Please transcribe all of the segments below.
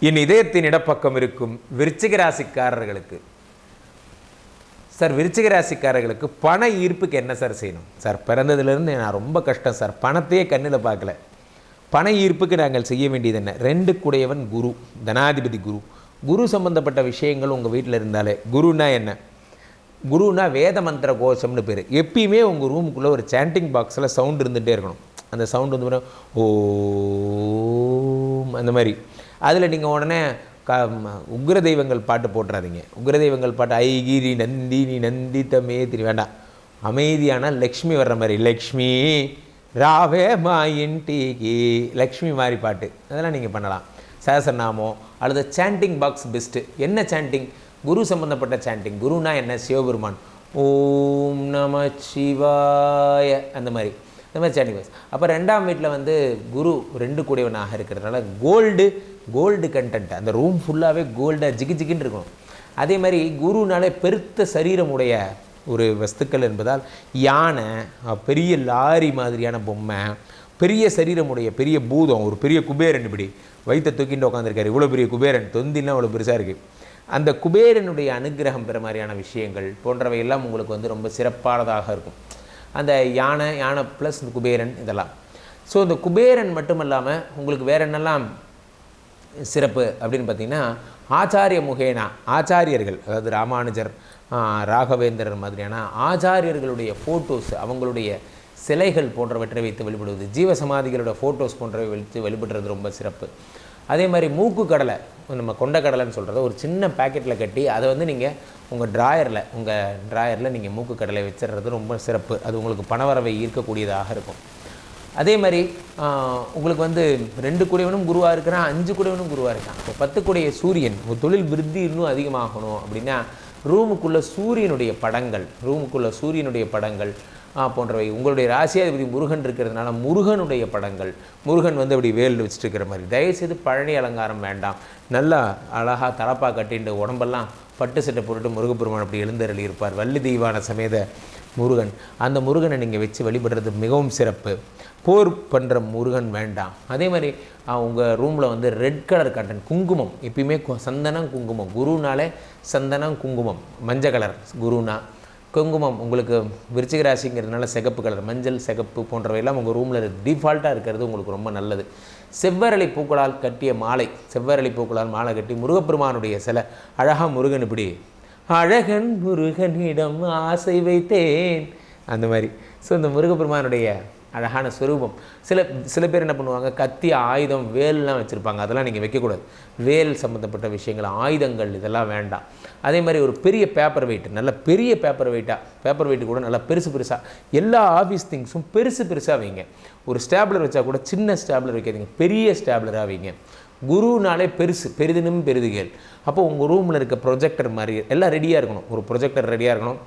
என் இதயத்தின் இடப்பக்கம் இருக்கும் விருச்சிக ராசிக்காரர்களுக்கு. சார் விருச்சிக ராசிக்காரர்களுக்கு பண ஈர்ப்புக்கு என்ன சார் செய்யணும்? சார் பிறந்ததுலேருந்து நான் ரொம்ப கஷ்டம் சார். பணத்தையே கண்ணில் பார்க்கல. பண ஈர்ப்புக்கு நாங்கள் செய்ய வேண்டியது என்ன? ரெண்டு குடையவன் குரு தனாதிபதி குரு. குரு சம்பந்தப்பட்ட விஷயங்கள் உங்கள் வீட்டில் இருந்தாலே குருனா என்ன? குருனா வேத மந்திர கோஷம்னு பேர். எப்பயுமே உங்கள் ரூமுக்குள்ளே ஒரு சாண்டிங் பாக்ஸில் சவுண்ட் இருந்துகிட்டே இருக்கணும். அந்த சவுண்டு வந்து ஓ ஓம் அந்த மாதிரி. அதில் நீங்கள் உடனே க உக்ர தெய்வங்கள் பாட்டு போட்டுறாதீங்க. உக்ர தெய்வங்கள் பாட்டு ஐகிரி நந்தினி தமே திரி வேண்டாம். அமைதியான லக்ஷ்மி வர்ற மாதிரி லக்ஷ்மி ராவே மாயின் டீகி லக்ஷ்மி மாதிரி பாட்டு. அதெல்லாம் நீங்கள் பண்ணலாம். சகசரநாமம் அல்லது சாண்டிங் பாக்ஸ் பெஸ்ட்டு என்ன சாண்டிங் குரு சம்பந்தப்பட்ட சாண்டிங் குருனா என்ன? சிவபெருமான். ஓம் நம சிவாய. அந்த மாதிரி. இந்த மாதிரி சாண்டிங் அப்போ ரெண்டாம் வீட்டில் வந்து குரு ரெண்டு கூடியவனாக இருக்கிறதுனால கோல்டு கோல்டு கண்டென்ட் அந்த ரூம் ஃபுல்லாகவே கோல்டாக ஜிகி ஜிகின்னு இருக்கணும். அதே மாதிரி குருனாலே பெருத்த சரீரமுடைய ஒரு வஸ்துக்கள் என்பதால் யானை பெரிய லாரி மாதிரியான பொம்மை பெரிய சரீரமுடைய பெரிய பூதம் ஒரு பெரிய குபேரன் இப்படி வயிற்ற தூக்கிட்டு உட்காந்துருக்காரு இவ்வளோ பெரிய குபேரன் தொந்தின்னா அவ்வளோ பெருசாக இருக்குது அந்த குபேரனுடைய அனுக்கிரகம் பெற மாதிரியான விஷயங்கள் போன்றவை எல்லாம் உங்களுக்கு வந்து ரொம்ப சிறப்பானதாக இருக்கும். அந்த யானை யானை ப்ளஸ் இந்த குபேரன் இதெல்லாம். ஸோ இந்த குபேரன் மட்டும் இல்லாமல் உங்களுக்கு வேறு என்னெல்லாம் சிறப்பு அப்படின்னு பார்த்தீங்கன்னா ஆச்சாரிய முகேனா ஆச்சாரியர்கள் அதாவது ராமானுஜர் ராகவேந்திரர் மாதிரியான ஆச்சாரியர்களுடைய ஃபோட்டோஸ் அவங்களுடைய சிலைகள் போன்றவற்றை வைத்து வழிபடுவது ஜீவசமாதிகளோட ஃபோட்டோஸ் போன்றவை வைத்து வழிபடுறது ரொம்ப சிறப்பு. அதே மாதிரி மூக்கு கடலை நம்ம கொண்ட கடலைன்னு சொல்கிறத ஒரு சின்ன பேக்கெட்டில் கட்டி அதை வந்து நீங்கள் உங்கள் ட்ராயரில் உங்கள் ட்ராயரில் நீங்கள் மூக்கு கடலை வச்சிடுறது ரொம்ப சிறப்பு. அது உங்களுக்கு பணவரவை ஈர்க்கக்கூடியதாக இருக்கும். அதே மாதிரி உங்களுக்கு வந்து ரெண்டு குடையவனும் குருவாக இருக்கிறான் அஞ்சு குடையவனும் குருவாக இருக்கான். இப்போ பத்து குடைய சூரியன் ஒரு தொழில் விருத்தி இன்னும் அதிகமாகணும் அப்படின்னா ரூமுக்குள்ளே சூரியனுடைய படங்கள் ரூமுக்குள்ளே சூரியனுடைய படங்கள் போன்றவை. உங்களுடைய ராசியாதிபதி முருகன் இருக்கிறதுனால முருகனுடைய படங்கள். முருகன் வந்து அப்படி வேல் வச்சுட்டு இருக்கிற மாதிரி. தயவுசெய்து பழனி அலங்காரம் வேண்டாம். நல்லா அழகாக தலப்பாக கட்டிட்டு உடம்பெல்லாம் பட்டு சட்டை போட்டுட்டு முருகப்பெருமான் அப்படி எழுந்தருளி இருப்பார். வள்ளி தெய்வான சமேத முருகன். அந்த முருகனை நீங்கள் வச்சு வழிபடுறது மிகவும் சிறப்பு. போர் பண்ணுற முருகன் வேண்டாம். அதே மாதிரி உங்கள் ரூமில் வந்து ரெட் கலர் கட்டன் குங்குமம். எப்பயுமே சந்தனம் குங்குமம். குருனாலே சந்தனம் குங்குமம். மஞ்சள் கலர் குருனா. குங்குமம் உங்களுக்கு விருச்சிக ராசிங்கிறதுனால சிகப்பு கலர் மஞ்சள் சிகப்பு போன்றவையெல்லாம் உங்கள் ரூமில் டிஃபால்ட்டாக இருக்கிறது உங்களுக்கு ரொம்ப நல்லது. செவ்வரளி பூக்களால் கட்டிய மாலை செவ்வரளி பூக்களால் மாலை கட்டி முருகப்பெருமானுடைய சில அழகா முருகன் இப்படி அழகன் முருகனிடம் ஆசை வைத்தேன் அந்த மாதிரி. ஸோ இந்த முருகப்பெருமானுடைய அழகான ஸ்வரூபம் சில சில பேர் என்ன பண்ணுவாங்க கத்தி ஆயுதம் வேல்லாம் வச்சுருப்பாங்க. அதெல்லாம் நீங்கள் வைக்கக்கூடாது. வேல் சம்மந்தப்பட்ட விஷயங்கள் ஆயுதங்கள் இதெல்லாம் வேண்டாம். அதே மாதிரி ஒரு பெரிய பேப்பர் வெயிட் நல்ல பெரிய பேப்பர் வெயிட்டாக பேப்பர் வெயிட்டு கூட நல்லா பெருசு பெருசாக எல்லா ஆஃபீஸ் திங்ஸும் பெருசு பெருசாக வைங்க. ஒரு ஸ்டாப்லர் வச்சா கூட சின்ன ஸ்டாப்லர் வைக்காதீங்க. பெரிய ஸ்டாப்லராக வைங்க. குருனாலே பெருசு பெரிதினும் பெரிதுகள். அப்போ உங்கள் ரூமில் இருக்க ப்ரொஜெக்டர் மாதிரி எல்லாம் ரெடியாக இருக்கணும். ஒரு ப்ரொஜெக்டர் ரெடியாக இருக்கணும்.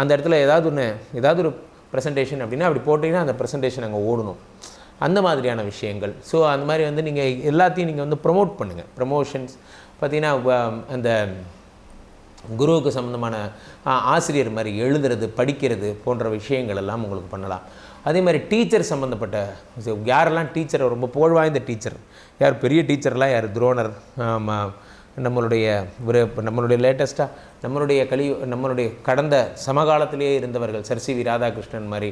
அந்த இடத்துல ஏதாவது ஒன்று ஏதாவது ஒரு ப்ரெசன்டேஷன் அப்படின்னா அப்படி போட்டிங்கன்னா அந்த ப்ரெசன்டேஷன் அங்கே ஓடணும். அந்த மாதிரியான விஷயங்கள். ஸோ அந்த மாதிரி வந்து நீங்கள் எல்லாத்தையும் நீங்கள் வந்து ப்ரொமோட் பண்ணுங்கள் ப்ரமோஷன்ஸ் பார்த்தீங்கன்னா அந்த குருவுக்கு சம்மந்தமான ஆசிரியர் மாதிரி எழுதுறது படிக்கிறது போன்ற விஷயங்கள் எல்லாம் உங்களுக்கு பண்ணலாம். அதே மாதிரி டீச்சர் சம்மந்தப்பட்ட யாரெல்லாம் டீச்சர் ரொம்ப புகழ்வாய்ந்த டீச்சர் யார் பெரிய டீச்சர்லாம் யார் துரோணர்? ஆமா, நம்மளுடைய ஒரு நம்மளுடைய லேட்டஸ்ட்டாக நம்மளுடைய கலி நம்மளுடைய கடந்த சமகாலத்திலேயே இருந்தவர்கள் சர் சி வி ராதாகிருஷ்ணன் மாதிரி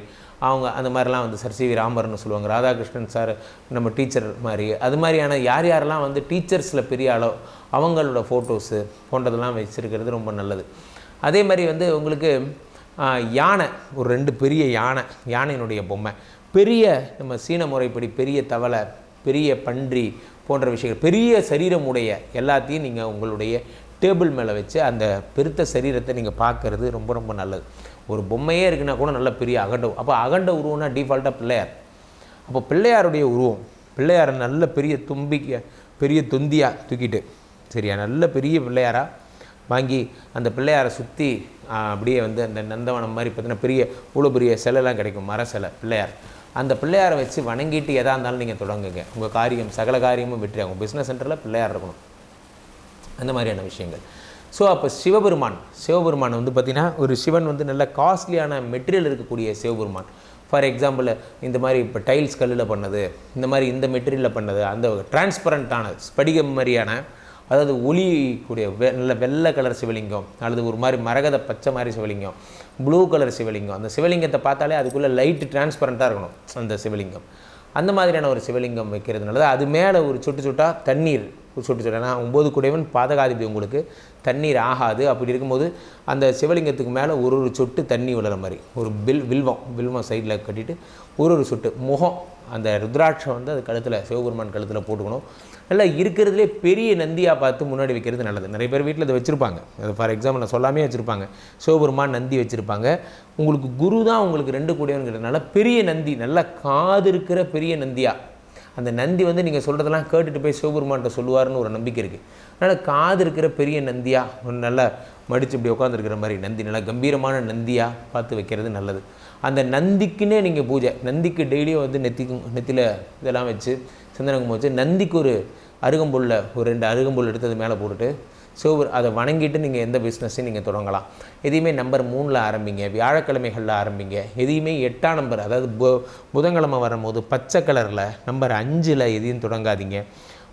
அவங்க அந்த மாதிரிலாம் வந்து சர் சி வி ராமர்னு சொல்லுவாங்க. ராதாகிருஷ்ணன் சார் நம்ம டீச்சர் மாதிரி. அது மாதிரியான யார் யாரெல்லாம் வந்து டீச்சர்ஸில் பெரிய அளவு அவங்களோட ஃபோட்டோஸு போன்றதெல்லாம் வச்சுருக்கிறது ரொம்ப நல்லது. அதே மாதிரி வந்து உங்களுக்கு யானை ஒரு ரெண்டு பெரிய யானை யானையினுடைய பொம்மை. பெரிய நம்ம சீன முறைப்படி பெரிய தவளை பெரிய பன்றி போன்ற விஷயங்கள் பெரிய சரீரமுடைய எல்லாத்தையும் நீங்கள் உங்களுடைய டேபிள் மேலே வச்சு அந்த பெருத்த சரீரத்தை நீங்கள் பார்க்கறது ரொம்ப ரொம்ப நல்லது. ஒரு பொம்மையே இருக்குன்னா கூட நல்ல பெரிய அகண்ட அப்போ அகண்ட உருவம்னா டிஃபால்ட்டாக பிள்ளையார். அப்போ பிள்ளையாருடைய உருவம் பிள்ளையாரை நல்ல பெரிய தும்பிக்க பெரிய தொந்தியாக தூக்கிட்டு சரியா? நல்ல பெரிய பிள்ளையாராக வாங்கி அந்த பிள்ளையாரை சுற்றி அப்படியே வந்து அந்த நந்தவனம் மாதிரி பார்த்தீங்கன்னா பெரிய இவ்வளோ பெரிய சிலைலாம் கிடைக்கும் மர சிலை பிள்ளையார். அந்த பிள்ளையாரை வச்சு வணங்கிட்டு எதாக இருந்தாலும் நீங்கள் தொடங்குங்க. உங்கள் காரியம் சகல காரியமும் வெற்றி ஆகும். பிஸ்னஸ் சென்டரில் பிள்ளையார் இருக்கணும். அந்த மாதிரியான விஷயங்கள். ஸோ அப்போ சிவபெருமான் சிவபெருமான் வந்து பார்த்திங்கன்னா ஒரு சிவன் வந்து நல்ல காஸ்ட்லியான மெட்டீரியல் இருக்கக்கூடிய சிவபெருமான். ஃபார் எக்ஸாம்பிள் இந்த மாதிரி இப்போ டைல்ஸ் கல்லில் பண்ணது இந்த மாதிரி இந்த மெட்டீரியலில் பண்ணது அந்த டிரான்ஸ்பரண்ட்டான ஸ்படிகம் மாதிரியான அதாவது ஒளி கூடிய வெ நல்ல வெள்ளை கலர் சிவலிங்கம் அல்லது ஒரு மாதிரி மரகத பச்சை மாதிரி சிவலிங்கம் ப்ளூ கலர் சிவலிங்கம். அந்த சிவலிங்கத்தை பார்த்தாலே அதுக்குள்ளே லைட்டு டிரான்ஸ்பரண்ட்டாக இருக்கணும் அந்த சிவலிங்கம். அந்த மாதிரியான ஒரு சிவலிங்கம் வைக்கிறதுனால அது மேலே ஒரு சுட்டு சுட்டாக தண்ணீர் ஒரு சொட்டு ஒம்பது குடைவன் பாதகாதிபதி உங்களுக்கு. தண்ணீர் ஆகாது. அப்படி இருக்கும்போது அந்த சிவலிங்கத்துக்கு மேலே ஒரு ஒரு சொட்டு தண்ணி விழுற மாதிரி. ஒரு பில் வில்வம் வில்வம் சைடில் கட்டிட்டு ஒரு ஒரு சொட்டு முகம். அந்த ருத்ராட்சம் வந்து அது கழுத்தில் சிவபெருமான் கழுத்தில் போட்டுக்கணும். நல்லா இருக்கிறதுலே பெரிய நந்தியாக பார்த்து முன்னாடி வைக்கிறது நல்லது. நிறைய பேர் வீட்டில் அதை வச்சுருப்பாங்க. அது ஃபார் எக்ஸாம்பிள் நான் சொல்லாமே வச்சுருப்பாங்க. சிவபெருமான் நந்தி வச்சுருப்பாங்க. உங்களுக்கு குரு தான் உங்களுக்கு ரெண்டு கூடியவங்கிறதுனால பெரிய நந்தி நல்லா காது இருக்கிற பெரிய நந்தியாக அந்த நந்தி வந்து நீங்கள் சொல்கிறதெல்லாம் கேட்டுட்டு போய் சிவபெருமான்கிட்ட சொல்லுவார்னு ஒரு நம்பிக்கை இருக்குது அதனால் காது இருக்கிற பெரிய நந்தியாக ஒரு நல்லா மடித்து இப்படி உட்காந்துருக்கிற மாதிரி நந்தி நல்லா கம்பீரமான நந்தியாக பார்த்து வைக்கிறது நல்லது. அந்த நந்திக்குன்னே நீங்கள் பூஜை நந்திக்கு டெய்லியும் வந்து நெத்திக்கும் நெத்தியில் இதெல்லாம் வச்சு சந்தனங்கம் வச்சு நந்திக்கு ஒரு அருகம்புல்ல ஒரு ரெண்டு அருகம்புல் எடுத்து அது மேலே போட்டுட்டு ஸோ அதை வணங்கிட்டு நீங்கள் எந்த பிஸ்னஸையும் நீங்கள் தொடங்கலாம். எதையுமே நம்பர் மூணில் ஆரம்பிங்க வியாழக்கிழமைகளில் ஆரம்பிங்க. எதையுமே எட்டாம் நம்பர் அதாவது பு புதன்கிழமை வரும்போது பச்சை கலரில் நம்பர் அஞ்சில் எதையும் தொடங்காதீங்க.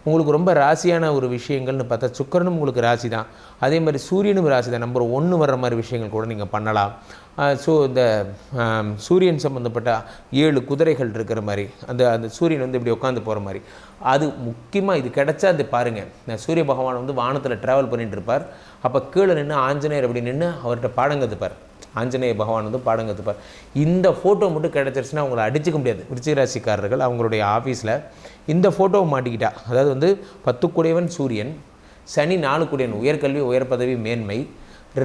உங்களுக்கு ரொம்ப ராசியான ஒரு விஷயங்கள்னு பார்த்தா சுக்கரனும் உங்களுக்கு ராசி தான் அதே மாதிரி சூரியனும் ராசி தான் நம்பர் ஒன்று வர்ற மாதிரி விஷயங்கள் கூட நீங்கள் பண்ணலாம். ஸோ இந்த சூரியன் சம்மந்தப்பட்ட ஏழு குதிரைகள் இருக்கிற மாதிரி அந்த அந்த சூரியன் வந்து இப்படி உட்காந்து போகிற மாதிரி. அது முக்கியமாக இது கிடைச்சா அது பாருங்கள் சூரிய பகவான் வந்து வானத்தில் ட்ராவல் பண்ணிட்டு இருப்பார். அப்போ கீழே நின்று ஆஞ்சநேயர் அப்படி நின்று அவர்கிட்ட பாடம் கற்றுப்பார் ஆஞ்சநேய பகவான் வந்து பாடம் கற்றுப்பார் இந்த ஃபோட்டோ மட்டும் கிடச்சிருச்சுன்னா அவங்கள அடிச்சுக்க முடியாது. விருச்சிகராசிக்காரர்கள் அவங்களுடைய ஆஃபீஸில் இந்த ஃபோட்டோவை மாட்டிக்கிட்டா. அதாவது வந்து பத்து கூடையவன் சூரியன் சனி நாலு குடையன் உயர்கல்வி உயர் பதவி மேன்மை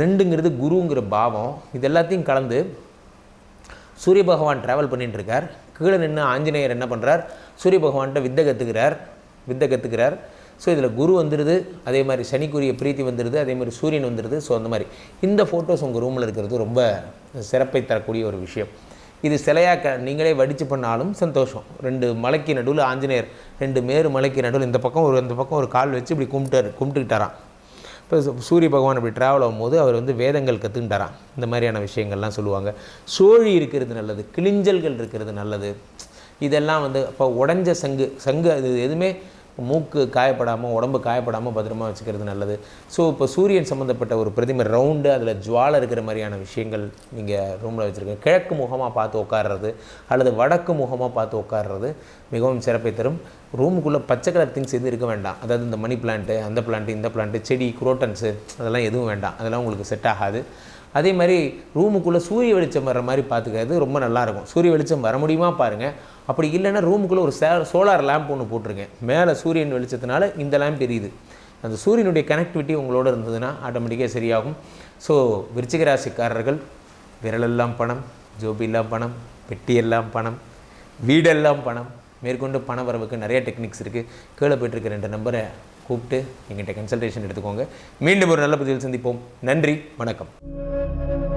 ரெண்டுங்கிறது குருங்கிற பாவம் இது எல்லாத்தையும் கலந்து சூரிய பகவான் ட்ராவல் பண்ணிகிட்டு இருக்கார் கீழே நின்று ஆஞ்சநேயர் என்ன பண்ணுறார் சூரிய பகவான்கிட்ட வித்தை கற்றுக்கிறார் வித்தை கற்றுக்கிறார் ஸோ இதில் குரு வந்துடுது அதே மாதிரி சனிக்குரிய பிரீத்தி வந்துடுது அதே மாதிரி சூரியன் வந்துடுது ஸோ அந்த மாதிரி. இந்த ஃபோட்டோஸ் உங்கள் ரூமில் இருக்கிறது ரொம்ப சிறப்பை தரக்கூடிய ஒரு விஷயம். இது சிலையாக்க நீங்களே வடித்து பண்ணாலும் சந்தோஷம். ரெண்டு மலைக்கு நடுவில் ஆஞ்சநேயர் ரெண்டு மேரு மலைக்கு நடுவில் இந்த பக்கம் ஒரு இந்த பக்கம் ஒரு கால் வச்சு இப்படி கும்பிட்டு கும்பிட்டுக்கிட்டாராம். இப்போ சூரிய பகவான் அப்படி ட்ராவல் ஆகும்போது அவர் வந்து வேதங்கள் கற்றுக்கிட்டாராம் இந்த மாதிரியான விஷயங்கள்லாம் சொல்லுவாங்க. சோழி இருக்கிறது நல்லது கிளிஞ்சல்கள் இருக்கிறது நல்லது. இதெல்லாம் வந்து இப்போ உடஞ்ச சங்கு சங்கு அது எதுவுமே மூக்கு காயப்படாமல் உடம்பு காயப்படாமல் பத்திரமா வச்சுக்கிறது நல்லது. ஸோ இப்போ சூரியன் சம்மந்தப்பட்ட ஒரு பிரதிமை ரவுண்டு அதில் ஜுவாலை இருக்கிற மாதிரியான விஷயங்கள் நீங்கள் ரூமில் வச்சுருக்கீங்க. கிழக்கு முகமாக பார்த்து உட்கார்றது அல்லது வடக்கு முகமாக பார்த்து உட்கார்றது மிகவும் சிறப்பை தரும். ரூமுக்குள்ளே பச்சை கலர் திங்ஸ் எதுவும் இருக்க வேண்டாம். அதாவது இந்த மணி பிளான்ட்டு அந்த பிளான்ட்டு இந்த பிளான்ட்டு செடி குரோட்டன்ஸு அதெல்லாம் எதுவும் வேண்டாம். அதெல்லாம் உங்களுக்கு செட் ஆகாது. அதே மாதிரி ரூமுக்குள்ளே சூரிய வெளிச்சம் வர்ற மாதிரி பார்த்துக்கிறது ரொம்ப நல்லாயிருக்கும். சூரிய வெளிச்சம் வர முடியுமா பாருங்கள் அப்படி இல்லைன்னா ரூமுக்குள்ளே ஒரு சே சோலார் லேம்ப் ஒன்று போட்டிருங்க மேலே சூரியன் வெளிச்சத்தினால இந்த லேம்ப் எரியுது. அந்த சூரியனுடைய கனெக்டிவிட்டி உங்களோட இருந்ததுன்னா ஆட்டோமேட்டிக்காக சரியாகும். ஸோ விருச்சிக ராசிக்காரர்கள் விரலெல்லாம் பணம் ஜோபியெல்லாம் பணம் பெட்டியெல்லாம் பணம் வீடெல்லாம் பணம் மேற்கொண்டு பண வரவுக்கு நிறைய டெக்னிக்ஸ் இருக்குது கீழே போயிட்டுருக்க ரெண்டு நம்பரை கூப்பிட்டு எங்கிட்ட கன்சல்டேஷன் எடுத்துக்கோங்க. மீண்டும் ஒரு நல்ல பதிவில் சந்திப்போம். நன்றி வணக்கம்.